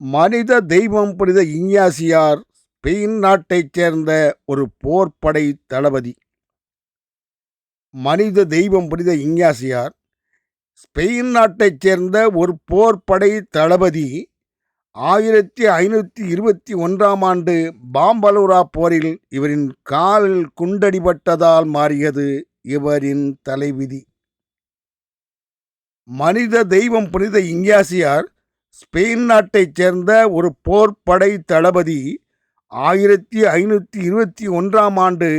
மனித தெய்வம் புனித இஞ்ஞாசியார் ஸ்பெயின் நாட்டைச் சேர்ந்த ஒரு போர்ப்படை தளபதி. மனித தெய்வம் புனித இஞ்ஞாசியார் ஸ்பெயின் நாட்டைச் சேர்ந்த ஒரு போர்ப்படை தளபதி ஆயிரத்தி ஐநூற்றி இருபத்தி ஒன்றாம் ஆண்டு பாம்பலூரா போரில் இவரின் காலில் குண்டடிபட்டதால் மாறியது இவரின் தலைவிதி. மனித தெய்வம் புனித இஞ்ஞாசியார் ஸ்பெயின் நாட்டைச் சேர்ந்த ஒரு போர்ப்படை தளபதி ஆயிரத்தி ஐநூற்றி இருபத்தி ஒன்றாம் ஆண்டு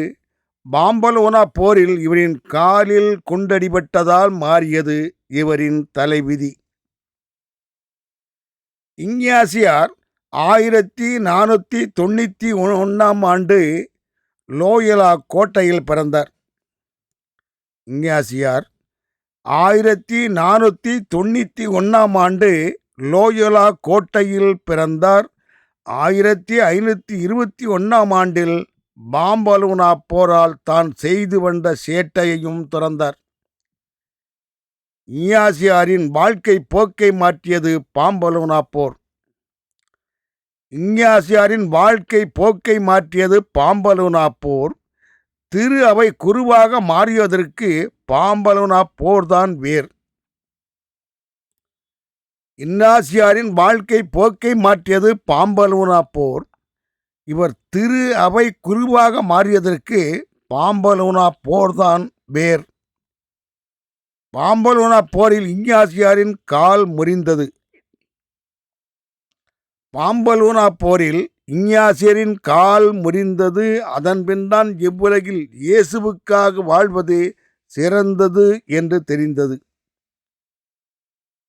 பாம்பலோனா போரில் இவரின் காலில் குண்டடிபட்டதால் மாறியது இவரின் தலைவிதி. இஞ்ஞாசியார் ஆயிரத்தி நானூற்றி தொண்ணூற்றி ஒன்றாம் ஆண்டு லோயலா கோட்டையில் பிறந்தார். இங்கியாசியார் ஆயிரத்தி நானூற்றி தொண்ணூற்றி ஒன்றாம் ஆண்டு லோயோலா கோட்டையில் பிறந்தார். ஆயிரத்தி ஐநூற்றி இருபத்தி ஒன்றாம் ஆண்டில் பாம்பலூனா போரால் தான் செய்து வந்த சேட்டையையும் துறந்தார். இஞ்ஞாசியாரின் வாழ்க்கை போக்கை மாற்றியது பாம்பலூனா போர். இஞ்ஞாசியாரின் வாழ்க்கை போக்கை மாற்றியது பாம்பலூனா போர். திரு அவை குருவாக மாறியதற்கு பாம்பலூனா போர்தான் வேர். இன்னாசியாரின் வாழ்க்கை போக்கை மாற்றியது பாம்பலூனா போர். இவர் திரு அவை குருவாக மாறியதற்கு பாம்பலூனா போர்தான் வேர். பாம்பலூனா போரில் இஞ்ஞாசியாரின் கால் முறிந்தது. பாம்பலூனா போரில் இஞ்ஞாசியரின் கால் முறிந்தது. அதன் பின்தான் இவ்வுலகில் இயேசுவுக்காக வாழ்வது சிறந்தது என்று தெரிந்தது.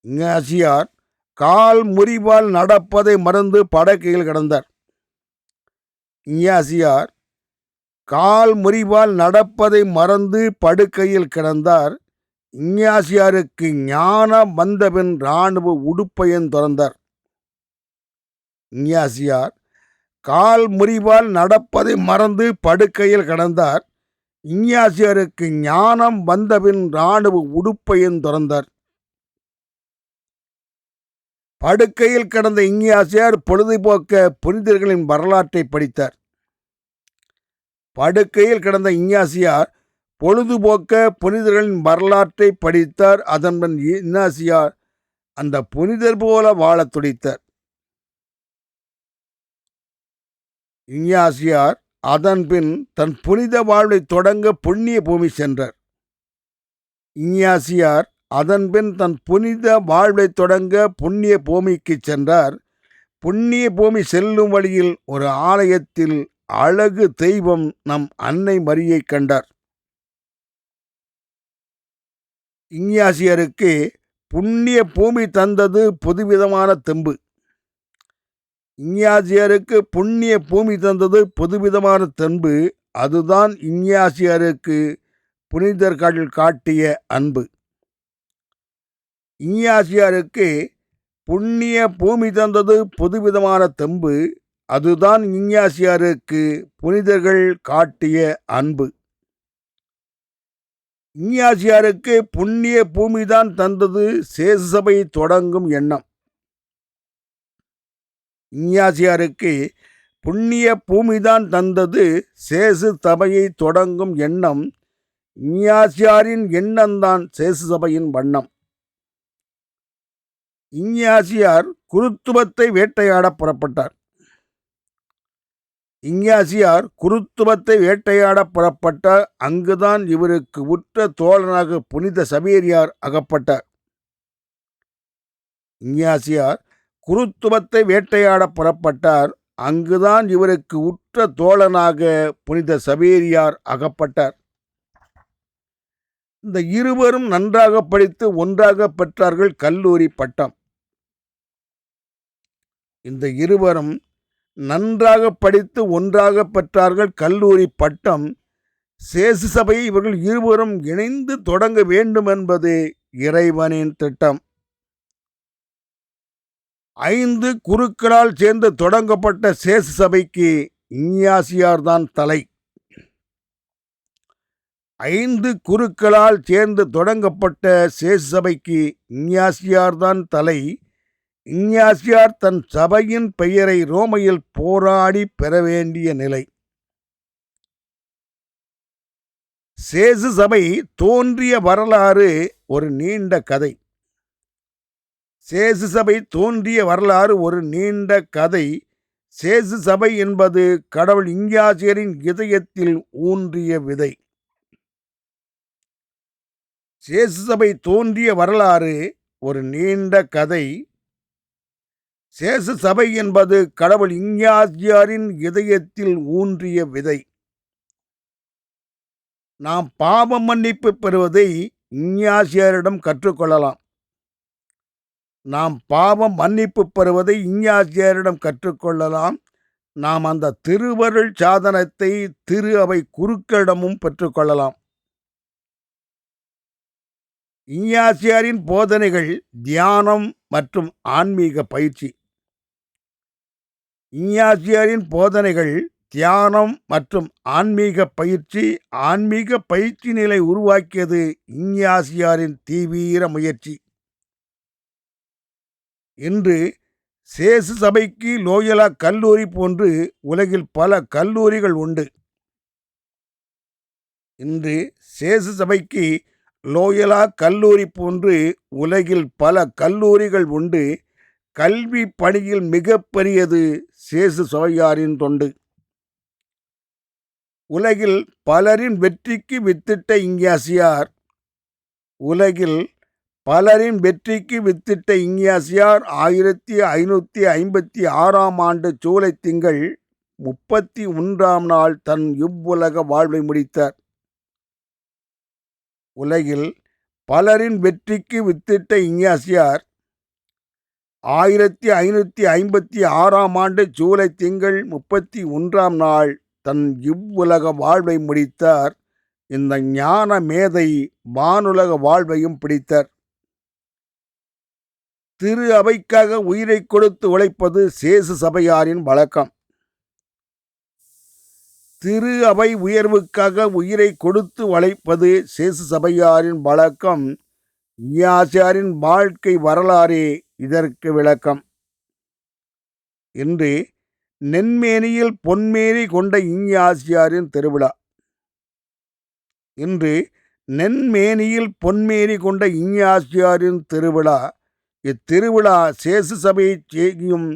இஞ்ஞாசியார் கால் முறிவால் நடப்பதை மறந்து படக்கையில் கிடந்தார். இஞ்ஞாசியார் கால் முறிவால் நடப்பதை மறந்து படுக்கையில் கிடந்தார். இஞ்ஞாசியாருக்கு ஞானம் வந்தபின் இராணுவ உடுப்பையன் திறந்தார். இஞ்ஞாசியார் கால் முறிவால் நடப்பதை மறந்து படுக்கையில் கிடந்தார். இஞ்ஞாசியாருக்கு ஞானம் வந்தபின் இராணுவ உடுப்பையன் திறந்தார். படுக்கையில் கிடந்த இஞ்ஞாசியார் பொழுதுபோக்க புனிதர்களின் வரலாற்றை படித்தார். படுக்கையில் கிடந்த இஞ்ஞாசியார் பொழுதுபோக்க புனிதர்களின் வரலாற்றை படித்தார். அதன்பின் இன்னாசியார் அந்த புனிதர் போல வாழத் துடித்தார். இஞ்ஞாசியார் அதன்பின் தன் புனித வாழ்வை தொடங்க புண்ணிய பூமி சென்றார். இஞ்ஞாசியார் அதன்பின் தன் புனித வாழ்வை தொடங்க புண்ணிய பூமிக்கு சென்றார். புண்ணிய பூமி செல்லும் வழியில் ஒரு ஆலயத்தில் அழகு தெய்வம் நம் அன்னை மரியை கண்டார். இஞ்ஞாசியருக்கு புண்ணிய பூமி தந்தது புதுவிதமான தெம்பு. இங்கியாசியருக்கு புண்ணிய பூமி தந்தது புதுவிதமான தென்பு அதுதான் இங்கியாசியருக்கு புனிதர்கள் காட்டிய அன்பு. இஞ்ஞாசியாருக்கு புண்ணிய பூமி தந்தது புதுவிதமான தெம்பு. அதுதான் இஞ்ஞாசியாருக்கு புனிதர்கள் காட்டிய அன்பு. இஞ்ஞாசியாருக்கு புண்ணிய பூமிதான் தந்தது சேசபை தொடங்கும் எண்ணம். இஞ்ஞாசியாருக்கு புண்ணிய பூமிதான் தந்தது சேசு சபையை தொடங்கும் எண்ணம். இஞ்ஞாசியாரின் எண்ணம்தான் சேசு சபையின் வண்ணம். இஞ்ஞாசியார் குருத்துவத்தை வேட்டையாட புறப்பட்டார். இஞ்ஞாசியார் குருத்துவத்தை வேட்டையாட புறப்பட்டார். அங்குதான் இவருக்கு உற்ற தோழனாக புனித சபேரியார் அகப்பட்டார். இஞ்ஞாசியார் குருத்துவத்தை வேட்டையாட புறப்பட்டார். அங்குதான் இவருக்கு உற்ற தோழனாக புனித சபேரியார் அகப்பட்டார். இந்த இருவரும் நன்றாக படித்து ஒன்றாக பெற்றார்கள் கல்லூரி பட்டம். இந்த இருவரும் நன்றாக படித்து ஒன்றாக பெற்றார்கள். கல்லூரி பட்டம் சேசு சபையை இவர்கள் இருவரும் இணைந்து தொடங்க வேண்டும் என்பது இறைவனின் திட்டம். ஐந்து குருக்களால் சேர்ந்து தொடங்கப்பட்ட சேசு சபைக்கு இஞ்ஞாசியார்தான் தலை. ஐந்து குருக்களால் சேர்ந்து தொடங்கப்பட்ட சேசு சபைக்கு இஞ்ஞாசியார்தான் தலை. இஞ்ஞாசியார் தன் சபையின் பெயரை ரோமையில் போராடி பெற வேண்டிய நிலை. சேசு சபை தோன்றிய வரலாறு ஒரு நீண்ட கதை. சேசு சபை தோன்றிய வரலாறு ஒரு நீண்ட கதை. சேசு சபை என்பது கடவுள் இஞ்ஞாசியரின் இதயத்தில் ஊன்றிய விதை. சேசு சபை தோன்றிய வரலாறு ஒரு நீண்ட கதை. சேச சபை என்பது கடவுள் இஞ்ஞாசியாரின் இதயத்தில் ஊன்றிய விதை. நாம் பாவ மன்னிப்பு பெறுவதை இஞ்ஞாசியாரிடம் கற்றுக்கொள்ளலாம். நாம் பாவம் மன்னிப்பு பெறுவதை இஞ்ஞாசியாரிடம் கற்றுக்கொள்ளலாம். நாம் அந்த திருவருள் சாதனத்தை திரு அவை குருக்களிடமும் பெற்றுக்கொள்ளலாம். இஞ்ஞாசியாரின் போதனைகள் தியானம் மற்றும் ஆன்மீக பயிற்சி. இஞ்ஞாசியாரின் போதனைகள் தியானம் மற்றும் ஆன்மீக பயிற்சி ஆன்மீக பயிற்சி நிலை உருவாக்கியது இஞ்ஞாசியாரின் தீவிர முயற்சி. இன்று சேசு சபைக்கு லோயலா கல்லூரி போன்று உலகில் பல கல்லூரிகள் உண்டு. இன்று சேசு சபைக்கு லோயலா கல்லூரி போன்று உலகில் பல கல்லூரிகள் உண்டு. கல்வி பணியில் மிகப்பெரியது சேசு சபையாரின் தொண்டு. உலகில் பலரின் வெற்றிக்கு வித்திட்ட இங்கியாசியார். உலகில் பலரின் வெற்றிக்கு வித்திட்ட இங்கியாசியார் ஆயிரத்தி ஐநூற்றி ஐம்பத்தி ஆறாம் ஆண்டு சூலை திங்கள் முப்பத்தி ஒன்றாம் நாள் தன் இவ்வுலக வாழ்வை முடித்தார். உலகில் பலரின் வெற்றிக்கு வித்திட்ட இங்கியாசியார் ஆயிரத்தி ஐநூற்றி ஐம்பத்தி ஆறாம் ஆண்டு ஜூலை திங்கள் முப்பத்தி ஒன்றாம் நாள் தன் இவ்வுலக வாழ்வை முடித்தார். இந்த ஞான மேதை வானுலக வாழ்வையும் பிடித்தார். திரு அவைக்காக உயிரை கொடுத்து உழைப்பது சேசு சபையாரின் வழக்கம். திரு அவை உயர்வுக்காக உயிரை கொடுத்து உழைப்பது சேசு சபையாரின் வழக்கம். ஞாசியாரின் வாழ்க்கை வரலாறே இதற்கு விளக்கம். இன்று நென்மேனியில் பொன்மேனி கொண்ட இஞ்ஞாசியாரின் திருவிழா. இன்று நென்மேனியில் பொன்மேனி கொண்ட இஞ்ஞாசியாரின் திருவிழா. இத்திருவிழா சேசு சபையை செய்யும்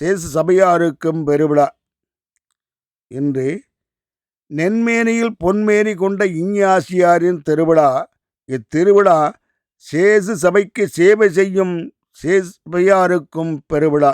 சேசு சபையாருக்கும் பெருவிழா. இன்று நென்மேனியில் பொன்மேனி கொண்ட இஞ்ஞாசியாரின் திருவிழா. இத்திருவிழா சேசு சபைக்கு சேவை செய்யும் சேசு பெருவிழா.